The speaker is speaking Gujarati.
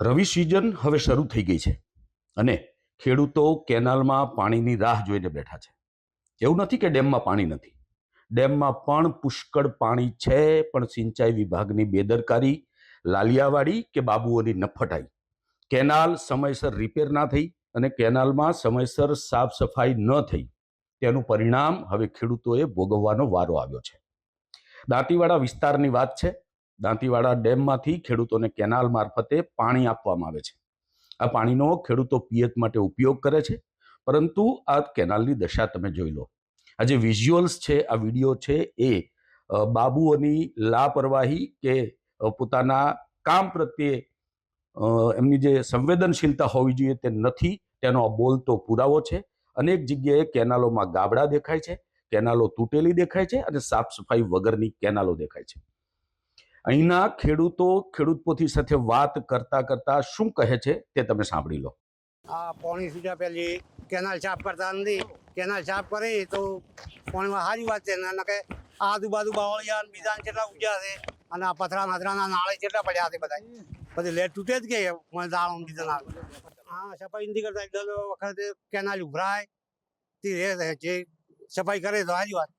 રવિ સિઝન હવે શરૂ થઈ ગઈ છે અને ખેડૂતો કેનાલમાં પાણીની રાહ જોઈને બેઠા છે. એવું નથી કે ડેમમાં પાણી નથી. ડેમમાં પણ પુષ્કળ પાણી છે, પણ સિંચાઈ વિભાગની બેદરકારી, લાલિયાવાડી કે બાબુઓની નફટાઈ. કેનાલ સમયસર રિપેર ના થઈ અને કેનાલમાં સમયસર સાફ સફાઈ ન થઈ. તેનું પરિણામ હવે ખેડૂતોએ ભોગવવાનો વારો આવ્યો છે. દાંતીવાડા વિસ્તારની વાત છે. દાંતીવાડા ડેમમાંથી ખેડૂતોને કેનાલ મારફતે પાણી આપવામાં આવે છે. આ પાણીનો ખેડૂતો પિયત માટે ઉપયોગ કરે છે. પરંતુ આ કેનાલની દશા તમે જોઈ લો. આ જે વિઝ્યુઅલ્સ છે, આ વીડિયો છે એ બાબુઓની લાપરવાહી કે પોતાના કામ પ્રત્યે એમની જે સંવેદનશીલતા હોવી જોઈએ તે નથી, તેનો બોલતો પુરાવો છે. અનેક જગ્યાએ કેનાલોમાં ગાબડા દેખાય છે, કેનાલો તૂટેલી દેખાય છે અને સાફ સફાઈ વગરની કેનાલો દેખાય છે. અહીંના ખેડૂતો ખેડૂત પોથી સાથે વાત કરતા કરતા શું કહે છે તે તમે સાંભળી લો. આ પાણી સુધા પેલી કેનાલ સાફ કરતા નથી. કેનાલ સાફ કરી તો પાણીમાં સારી વાત છે. ને કે આજુબાજુ બાવળિયા બીજા કેટલા ઉગ્યા છે અને આ પથરા નથરાના નાળે કેટલા પડ્યા છે બધા પછી લેટ તૂટે જ કે મને દાળ બીજા હા સફાઈ નથી કરતા દર વખતે કેનાલ ઉભરાય. તે રહે છે. સફાઈ કરે તો સારી વાત.